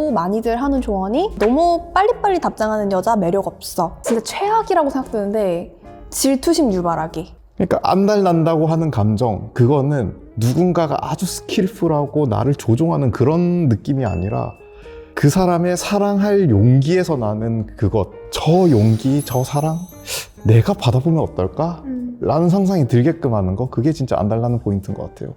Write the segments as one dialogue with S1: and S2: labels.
S1: 또 많이들 하는 조언이 너무 빨리빨리 답장하는 여자 매력 없어. 진짜 최악이라고 생각드는데 질투심 유발하기.
S2: 그러니까 안달난다고 하는 감정 그거는 누군가가 아주 스킬풀하고 나를 조종하는 그런 느낌이 아니라 그 사람의 사랑할 용기에서 나는 그것 저 용기 저 사랑 내가 받아보면 어떨까? 라는 상상이 들게끔 하는 거 그게 진짜 안달나는 포인트인 것 같아요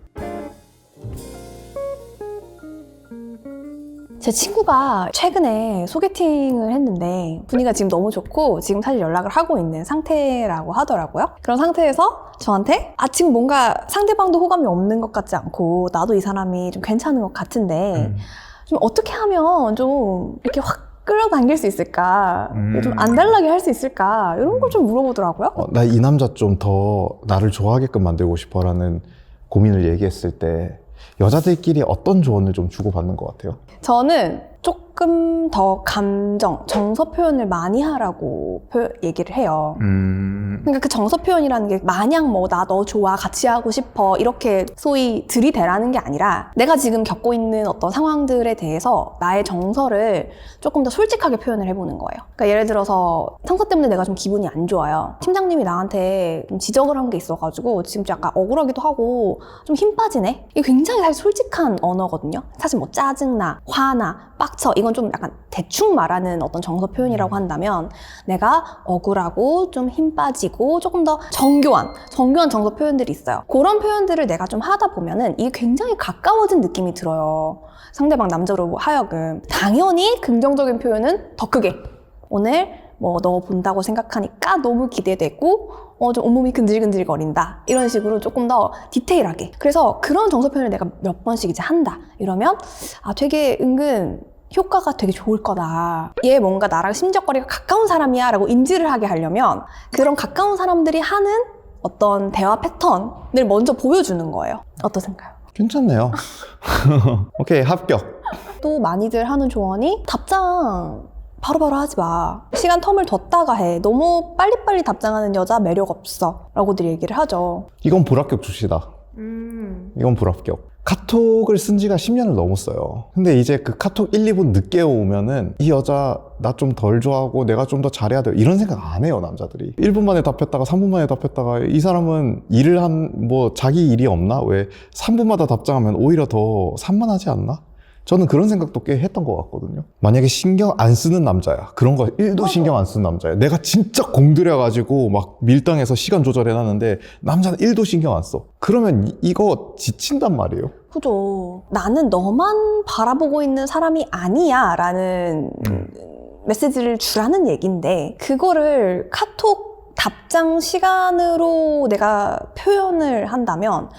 S1: 제 친구가 최근에 소개팅을 했는데 분위기가 지금 너무 좋고 지금 사실 연락을 하고 있는 상태라고 하더라고요. 그런 상태에서 저한테 아 지금 뭔가 상대방도 호감이 없는 것 같지 않고 나도 이 사람이 좀 괜찮은 것 같은데
S2: 음.
S1: 좀 어떻게 하면 좀 이렇게 확 끌어당길 수 있을까?
S2: 음.
S1: 좀 안달나게 할 수 있을까? 이런 걸 좀 물어보더라고요.
S2: 어, 나이 남자 좀 더 나를 좋아하게끔 만들고 싶어라는 고민을 얘기했을 때 여자들끼리 어떤 조언을 좀 주고받는 것 같아요?
S1: 저는 조금 더 감정, 정서 표현을 많이 하라고 표- 얘기를 해요.
S2: 음...
S1: 그러니까 그 정서 표현이라는 게 마냥 뭐 나 너 좋아 같이 하고 싶어 이렇게 소위 들이대라는 게 아니라 내가 지금 겪고 있는 어떤 상황들에 대해서 나의 정서를 조금 더 솔직하게 표현을 해보는 거예요. 그러니까 예를 들어서 상사 때문에 내가 좀 기분이 안 좋아요. 팀장님이 나한테 좀 지적을 한 게 있어가지고 지금 좀 약간 억울하기도 하고 좀 힘 빠지네. 이게 굉장히 사실 솔직한 언어거든요. 사실 뭐 짜증나, 화나, 빡쳐 이건 좀 약간 대충 말하는 어떤 정서 표현이라고 한다면 내가 억울하고 좀 힘 빠지고 조금 더 정교한 정교한 정서 표현들이 있어요. 그런 표현들을 내가 좀 하다 보면은 이게 굉장히 가까워진 느낌이 들어요. 상대방 남자로 하여금. 당연히 긍정적인 표현은 더 크게. 오늘 뭐 너 본다고 생각하니까 너무 기대되고 어 좀 온몸이 근질근질 거린다. 이런 식으로 조금 더 디테일하게. 그래서 그런 정서 표현을 내가 몇 번씩 이제 한다. 이러면 아 되게 은근 효과가 되게 좋을 거다. 얘 뭔가 나랑 심적거리가 가까운 사람이야 라고 인지를 하게 하려면 그런 가까운 사람들이 하는 어떤 대화 패턴을 먼저 보여주는 거예요. 어떠신가요?
S2: 괜찮네요 오케이 합격
S1: 또 많이들 하는 조언이 답장 바로바로 하지 마. 시간 텀을 뒀다가 해. 너무 빨리빨리 답장하는 여자 매력 없어. 라고들 얘기를 하죠.
S2: 이건 불합격 주시다 이건 불합격. 카톡을 쓴 지가 10년을 넘었어요. 근데 이제 그 카톡 1, 2분 늦게 오면은 이 여자 나 좀 덜 좋아하고 내가 좀 더 잘해야 돼. 이런 생각 안 해요, 남자들이. 1분 만에 답했다가 3분 만에 답했다가 이 사람은 일을 한 뭐 자기 일이 없나? 왜 3분마다 답장하면 오히려 더 산만하지 않나? 저는 그런 생각도 꽤 했던 것 같거든요. 만약에 신경 안 쓰는 남자야. 그런 거 1도 신경 안 쓰는 남자야. 내가 진짜 공들여가지고 막 밀당해서 시간 조절해놨는데 남자는 1도 신경 안 써. 그러면 이- 이거 지친단 말이에요.
S1: 그죠. 나는 너만 바라보고 있는 사람이 아니야. 라는
S2: 음.
S1: 메시지를 주라는 얘기인데, 그거를 카톡 답장 시간으로 내가 표현을 한다면,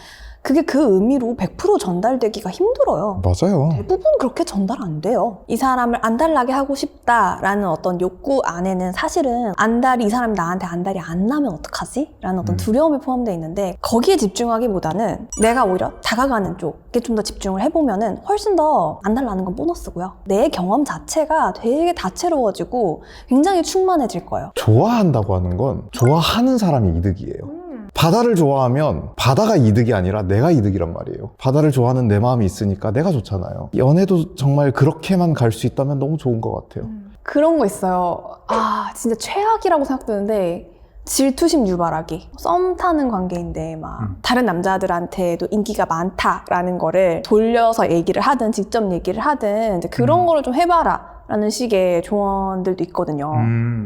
S1: 그게 그 의미로 100% 전달되기가 힘들어요.
S2: 맞아요.
S1: 대부분 그렇게 전달 안 돼요. 이 사람을 안달나게 하고 싶다라는 어떤 욕구 안에는 사실은 안달이 이 사람이 나한테 안달이 안 나면 어떡하지? 라는 어떤
S2: 음.
S1: 두려움이 포함되어 있는데 거기에 집중하기보다는 내가 오히려 다가가는 쪽에 좀 더 집중을 해보면은 훨씬 더 안달 나는 건 보너스고요. 내 경험 자체가 되게 다채로워지고 굉장히 충만해질 거예요.
S2: 좋아한다고 하는 건 좋아하는 사람이 이득이에요. 바다를 좋아하면 바다가 이득이 아니라 내가 이득이란 말이에요. 바다를 좋아하는 내 마음이 있으니까 내가 좋잖아요. 연애도 정말 그렇게만 갈 수 있다면 너무 좋은 것 같아요.
S1: 그런 거 있어요. 아, 진짜 최악이라고 생각드는데, 질투심 유발하기. 썸 타는 관계인데, 막,
S2: 음.
S1: 다른 남자들한테도 인기가 많다라는 거를 돌려서 얘기를 하든, 직접 얘기를 하든, 이제 그런
S2: 음.
S1: 거를 좀 해봐라. 라는 식의 조언들도 있거든요.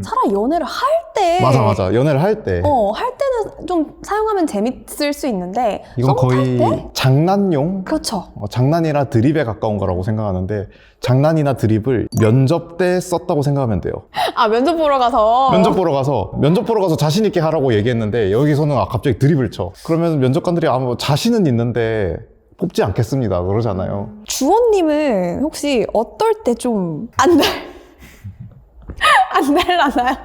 S1: 차라리 연애를 할 때.
S2: 음. 맞아 맞아 연애를 할 때
S1: 어, 할 때는 좀 사용하면 재밌을 수 있는데,
S2: 이건 거의
S1: 때?
S2: 장난용
S1: 그렇죠.
S2: 어, 장난이나 드립에 가까운 거라고 생각하는데 장난이나 드립을 면접 때 썼다고 생각하면 돼요.
S1: 아, 면접 보러 가서.
S2: 면접 보러 가서 면접 보러 가서 자신 있게 하라고 얘기했는데 여기서는 아, 갑자기 드립을 쳐. 그러면 면접관들이 아무 자신은 있는데 뽑지 않겠습니다 그러잖아요.
S1: 주호님은 혹시 어떨 때 좀 안 달 안달나나요?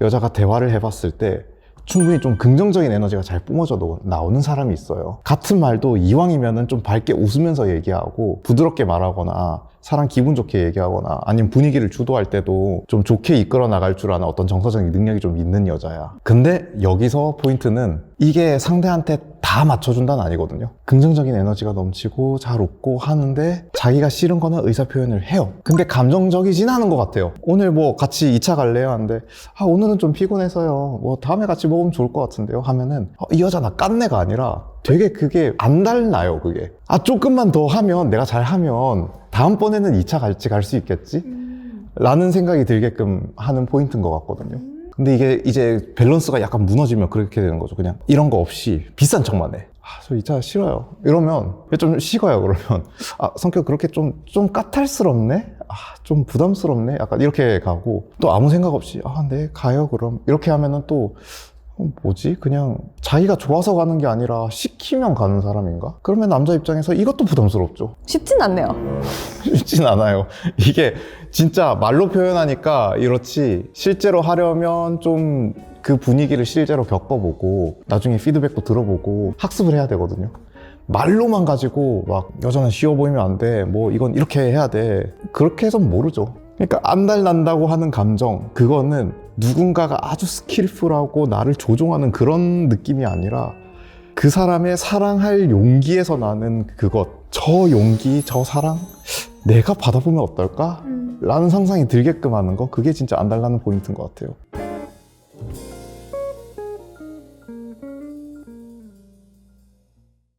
S2: 여자가 대화를 해봤을 때 충분히 좀 긍정적인 에너지가 잘 뿜어져 도- 나오는 사람이 있어요. 같은 말도 이왕이면은 좀 밝게 웃으면서 얘기하고 부드럽게 말하거나 사람 기분 좋게 얘기하거나 아니면 분위기를 주도할 때도 좀 좋게 이끌어 나갈 줄 아는 어떤 정서적인 능력이 좀 있는 여자야. 근데 여기서 포인트는 이게 상대한테 다 맞춰준다는 아니거든요. 긍정적인 에너지가 넘치고 잘 웃고 하는데 자기가 싫은 거는 의사 표현을 해요. 근데 감정적이진 않은 것 같아요. 오늘 뭐 같이 2차 갈래요? 하는데 아 오늘은 좀 피곤해서요. 뭐 다음에 같이 먹으면 좋을 것 같은데요? 하면은 어, 이 여자 나 깐내가 아니라 되게 그게 안 달라요 그게. 아 조금만 더 하면 내가 잘하면 다음번에는 2차 갈지 갈 수 있겠지? 라는 생각이 들게끔 하는 포인트인 것 같거든요. 근데 이게 이제 밸런스가 약간 무너지면 그렇게 되는 거죠. 그냥 이런 거 없이 비싼 척만 해. 아, 저 이 차 싫어요. 이러면 좀 식어요. 그러면 아, 성격 그렇게 좀, 좀 까탈스럽네? 아, 좀 부담스럽네? 약간 이렇게 가고 또 아무 생각 없이 아, 네, 가요. 그럼. 이렇게 하면은 또 어, 뭐지? 그냥 자기가 좋아서 가는 게 아니라 시키면 가는 사람인가? 그러면 남자 입장에서 이것도 부담스럽죠.
S1: 쉽진 않네요.
S2: 쉽진 않아요. 이게 진짜 말로 표현하니까 이렇지 실제로 하려면 좀 그 분위기를 실제로 겪어보고 나중에 피드백도 들어보고 학습을 해야 되거든요. 말로만 가지고 막 여자는 쉬워 보이면 안 돼. 뭐 이건 이렇게 해야 돼. 그렇게 해선 모르죠. 그러니까 안달난다고 하는 감정 그거는 누군가가 아주 스킬풀하고 나를 조종하는 그런 느낌이 아니라 그 사람의 사랑할 용기에서 나는 그것 저 용기 저 사랑 내가 받아보면 어떨까? 라는 상상이 들게끔 하는 거 그게 진짜 안달나는 포인트인 것 같아요